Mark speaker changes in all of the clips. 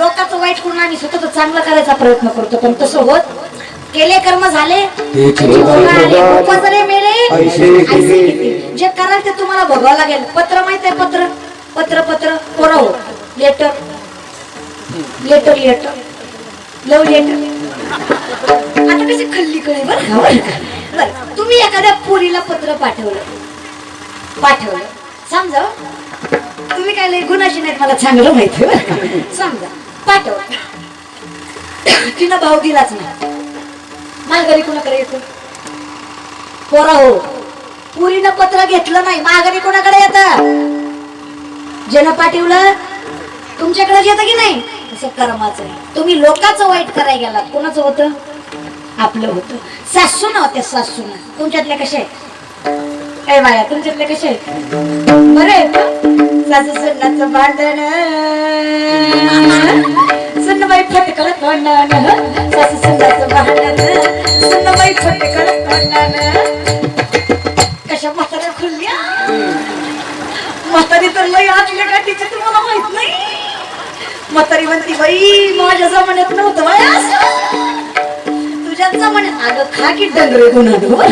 Speaker 1: लोकांचं वाईट करून आम्ही स्वतः चांगलं करायचा प्रयत्न करतो. पण तसं होत केले कर्म झाले. उपजले मेले. जे कराल ते तुम्हाला भोगावं लागेल. पत्र माहीत आहे पत्र. पत्र पत्र. पोरं हो? Letter letter letter love letter आता कशी खल्ली कळे बरं का? तुम्ही एखाद्या पोरीला पत्र पाठवलं. पाठवलं. समजा तुम्ही काय लय गुणाची नाहीत मला चांगलं माहिती बरं समजा पाठव. तिनं भाव दिलाच नाही. माघारी कुणाकडे येतो? पोरा हो. पुरीनं पत्र घेतलं नाही माघारी कोणाकडे येत? ज्यानं पाठवलं तुमच्याकडे येतं की नाही? असं कर्माचं आहे. तुम्ही लोकांचं वाईट करायला गेलात. कोणाचं होतं? आपलं होतं. सासू ना सासून. सासू ना तुमच्यातल्या कशा आहेत ए बाया तुमच्यातल्या कशा आहेत बरं आहे का सासू सुन्नाचं भांडण सुनबाई फटकळ तोंडान सासू सुन्नाचं भांडण सुनबाई फटकळ तोंडान कशा म्हाताऱ्या खुलल्या म्हातारी तर लई आतल्या तिच्या तुम्हाला माहीत नाही? म्हातारी म्हणती बाई माझ्या जमान्यात नव्हतं बाई असं म्हणे अगं खा की डंगरे गुन्हा हो?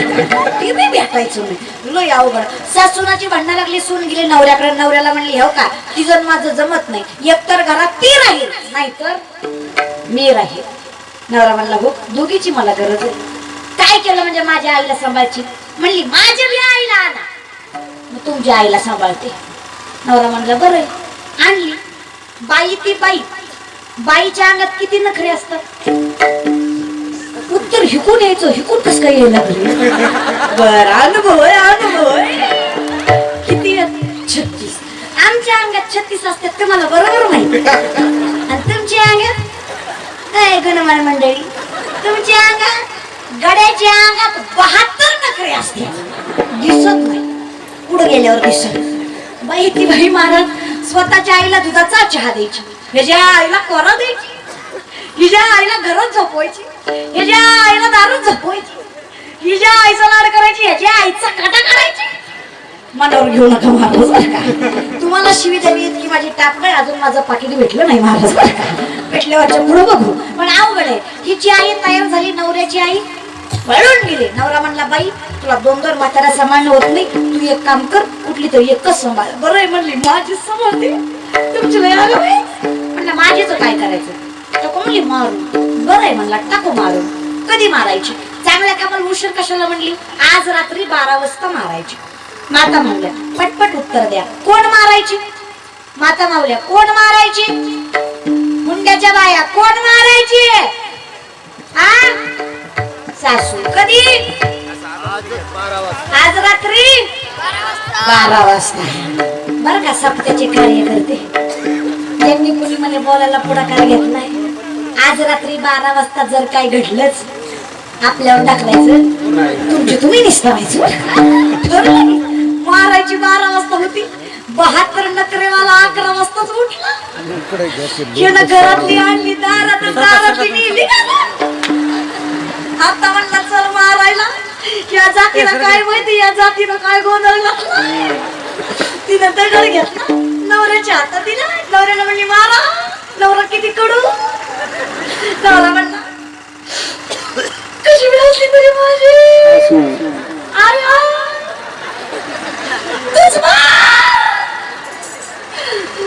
Speaker 1: ती भेटायचो नाही लय अवघड. सासूनाची भांडणं लागली सून गेली नवऱ्याकडे नवऱ्याला म्हणली हो का तिजन माझं जमत नाही एकतर घरात ती राहील नाहीतर मी राहील. नवरा म्हणला हो दोघीची मला गरज आहे. काय केलं म्हणजे माझ्या आईला सांभाळची म्हणली माझ्या बी आईला आणा. मग तुमच्या आईला सांभाळते. नवरा म्हणला बरं आणली. बाई ती बाई. बाईच्या अंगात किती नखरे असतात? उत्तर यायचो हे हिकून कस काय यायला लागले बर अनुभव आहे अनुभव आहे. किती छत्तीस. आमच्या अंगात छत्तीस असतात तुम्हाला बरोबर माहिती आणि तुमच्या अंगात? काय गणमान मंडळी? तुमच्या अंगात? गड्याच्या अंगात बहात्तर नखरे असते दिसत नाही. पुढे गेल्यावर दिसत बाई ती बाई महाराज स्वतःच्या आईला दुधाचा चहा द्यायची. ह्याच्या आईला कोरा द्यायची. हिच्या आईला घरात झोपवायची. ह्याच्या आईला दारूत झोपवायची. हिच्या आईचा लाड करायची ह्याच्या आईचा काटा करायची. मनावर घेऊ नका महाराज बरं का? तुम्हाला शिवी द्यावी इतकी माझी टाप नाही अजून माझं पाकिट भेटलं नाही महाराज बरं का? भेटल्यावरच्या पुढे बघू. पण अवघड आहे. हिची आई तयार झाली नवऱ्याची आई. पळून गेली. नवरा म्हणला बाई तुला दोन दोन म्हातारा सांभाळणं होत नाही. तू एक काम कर कुठली तरी एकच सांभाळ. बरं आहे म्हणली. माझी सांभाळते. तुमची लय आलं म्हणलं माझीच काय करायचं? तर म्हणली मारू बरं आहे म्हणला टाकू मारून. कधी मारायची? चांगल्या कामाला उशीर कशाला म्हणली? आज रात्री बारा वाजता मारायची. माता म्हणल्या पटपट उत्तर द्या. कोण मारायची? माता मावल्या कोण मारायची? मुंड्याच्या बाया कोण मारायची? आ? सासू कधी? आज रात्री? बारा वाजता. बर का सप्त्याचे कार्य करते. त्यांनी कुणी मला बोलायला पुढाकार नाही. आज रात्री बारा वाजता जर काय घडलंच आपल्यावर टाकलायचं तुमची तुम्ही निसतावायचं मारायची बारा वाजता होती बहात्तर मला अकरा वाजताच उठला. हिनं घरातली आणली दारात दारातली नेली आता म्हणला चल मारायला. या जातीला काय माहिती या जातीला काय गोंधळ घातला. तिनं दगड घेतला. नवऱ्याच्या हातात दिला. नवऱ्याला म्हणली मारा. नवरा किती कडू. नवरा म्हणला कशी मिळाली तरी माझी? अरे आ. तूच मार.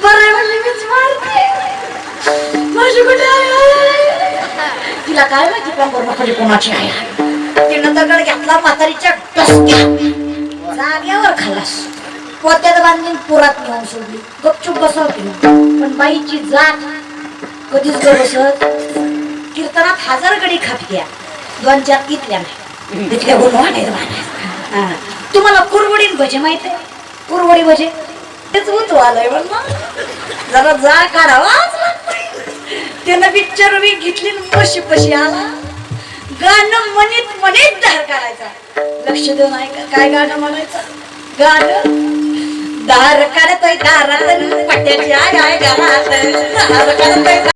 Speaker 1: बरं आहे म्हणली मीच मारते माझी कुठे आहे? तिला काय माहिती कंबर म्हातारी कोणाची आहे? तिनं दगड घेतला म्हातारीच्या टसक्यात जाग्यावर खालास. पोत्यात बांधून पुरात नेऊन सोडली. गपचूप बसवते पण बाईची जात कधीच बसत कीर्तनात हजार गडी खापल्या दोन चार इथल्या नाही. तिथल्या गुण वाढायचं तुम्हाला कुरवडीन भजे माहीत आहे? कुरवडी भजे? तेच उतू आलंय बघ जरा जा काढावाच त्यानं पिक्चर मी घेतली पशी पशी आला. गाणं मनीत मनीत धार करायचा लक्ष देऊन ऐका काय गाणं म्हणायचं? गाणं? दार काढतोय दारात पट्ट्याची आय आय घरात दार काढतोय